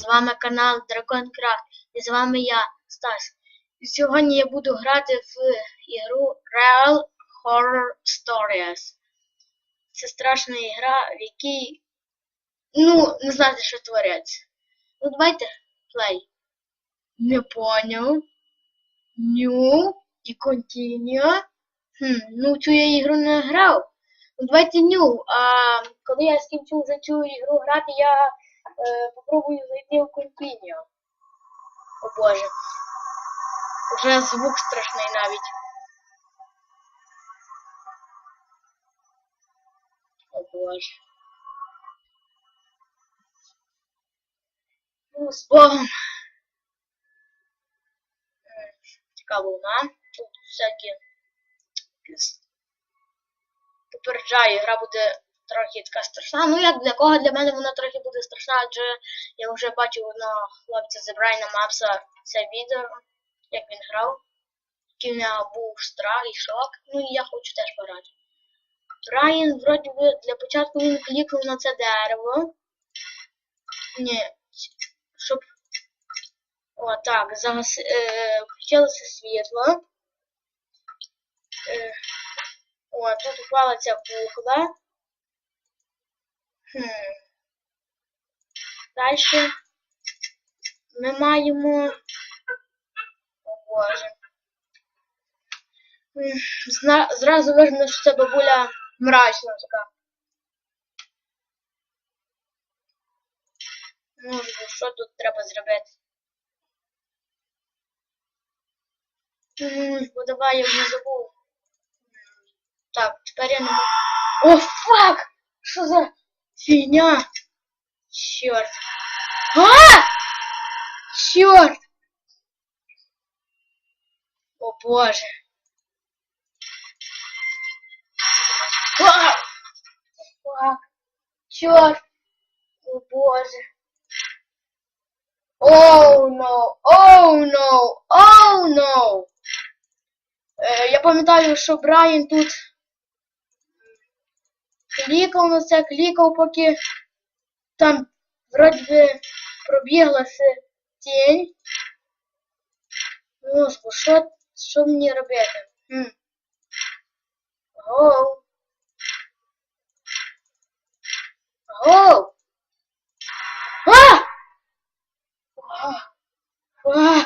З вами канал Dragon Craft і з вами я, Стас. І сьогодні я буду грати в ігру Real Horror Stories. Це страшна ігра, в якій, ну, не знаєте, що твориться. Ну, давайте play. Не поняв. New і continue. Хм, ну цю я ігру не грав. Ну, давайте new. А коли я скінчу вже цю ігру грати, я е, попробую зайти в continue. О боже. Вже звук страшний навіть. О боже. Ну, з Богом. Така. Тут всякі попереджає, гра буде трохи така страшна. Ну як для кого? Для мене вона трохи буде страшна, адже я вже бачив одного хлопця з Брайана Мапса це відео, як він грав. Який в нього був страх і шок. Ну і я хочу теж пограти. Брайан, вроді би, для початку він клікнув на це дерево. Ні, щоб. О, так, загас... е, включилося світло. Е, о, тут упала ця кукла. Хм. Далі ми маємо. О Боже. Зна... Зразу видно, що це бабуля мрачна така. Ну, що тут треба зробити? Бо давай я вже забув. Так, тепер я не можу. О, фак! Що за фігня? Чорт. А! Чорт! О боже. А! Фак. Чорт. О боже. Оу, no. Оу, no. Оу, no. Е, я пам'ятаю, що Брайан тут клікав на це, клікав, поки там вроді би пробіглася тінь. Господи, що, що мені робити? Хм. Гоу. Гоу. А! А! А!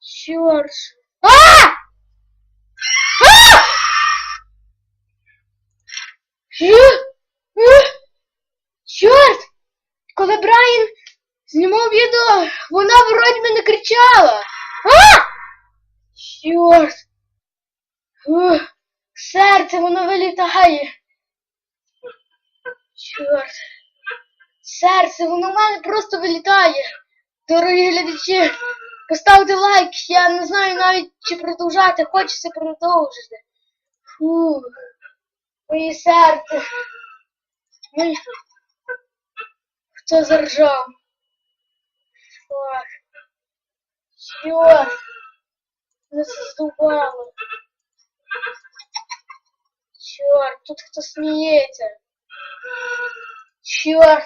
Чорт. Чорт! Коли Брайан знімав відео, вона вроді мене кричала. А! Чорт! Ух, серце воно вилітає. Чорт. Серце, воно в мене просто вилітає. Дорогі глядачі, поставте лайк, я не знаю навіть чи продовжати, хочеться продовжити. Фух. Моє серце. Моє... Хто заржав? Фак. Чорт. Не здувало. Чорт, тут хто сміється. Чорт.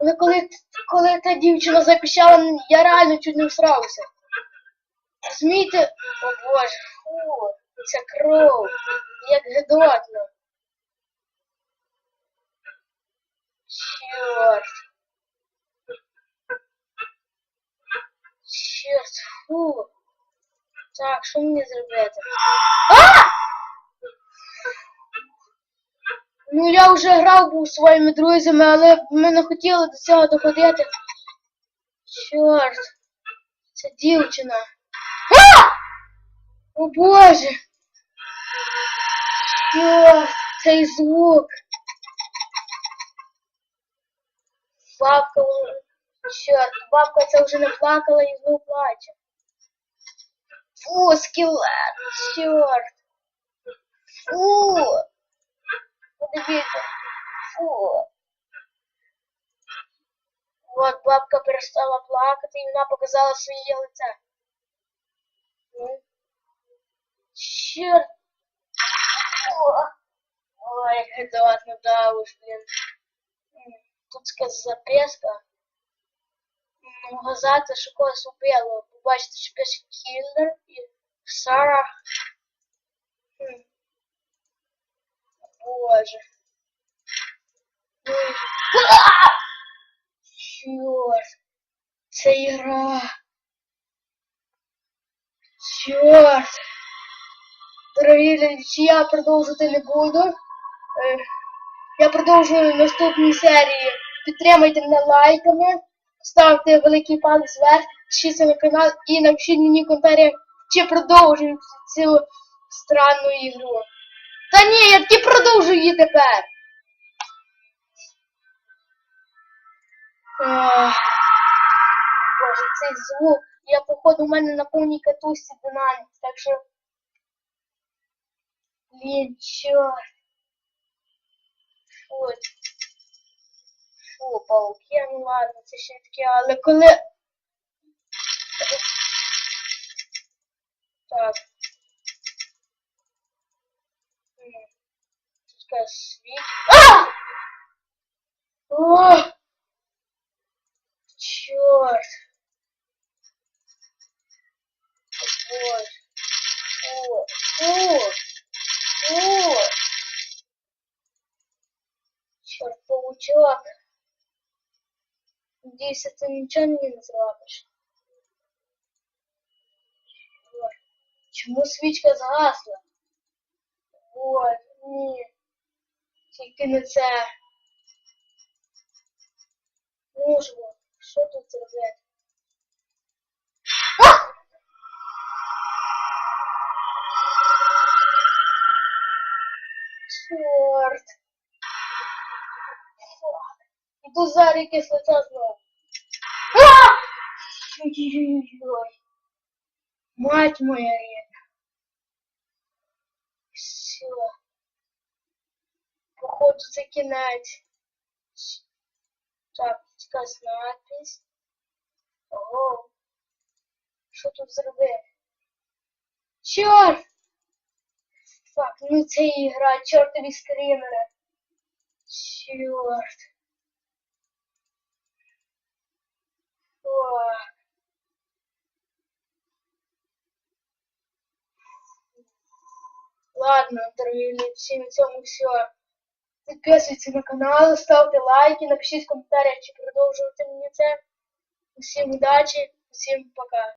Але коли, коли та дівчина запищала, я реально чуть не всрався. Розумієте? О боже, фу, це кров. Як гидотно. Чорт. Чорт, фу. Так, що мені зробити? А! Ну, я вже грав був своїми друзями, але ми не хотіли до цього доходити. Чорт. Це дівчина. А! О боже. Чорт, цей звук. Бабка, вон- чорт, бабка це вже не плакала і знову плаче. Фу, скелет, чорт. Фу. Подивіться. Фу. От бабка перестала плакати і вона показала своє лице. Ну. Чорт. О. Ой, это ладно, да уж, блин. Сказка записка. вгазати, що когось убило. Побачите, що пише кіллер і Сара. Хм. Боже. Чорт. Це ігра. Чорт. Дорогі глядачі, я продовжувати не буду. Я продовжую в наступній серії. Підтримайте мене лайками, ставте великий палець вверх, підпишіться на канал і напишіть мені в коментарях, чи продовжую цю странну ігру. Та ні, я таки продовжую її тепер. Ах. Боже, цей звук. Я, походу, у мене на повній катушці динамік, так що. Блін, чорт. Фу. Пауки, ну ладно, це ще таке, але коли. Так. Тут світ. А! О! Чорт. Боже. Фу. Фу. Фу. Черт, паучок. Надеюсь, ты ничего не. Чорт. Чому свічка згасла? Ой, ні. Тільки не це. Мужу, що тут зробити? А! Чорт. Фак. Іду зараз якесь лице знову. Ой-ой-ой. Мать моя рідна. Все. Походу кінець. Так, якась надпись. Ого. Що тут зробити? Чорт! Фак, ну це ігра, чортові скрімери. Чорт. Фак. Ладно, дорогі всем на цьому все. Підписуйтесь на канал, ставте лайки, напишіть в коментарях, чи продовжувати мені це. Усім удачі, усім пока.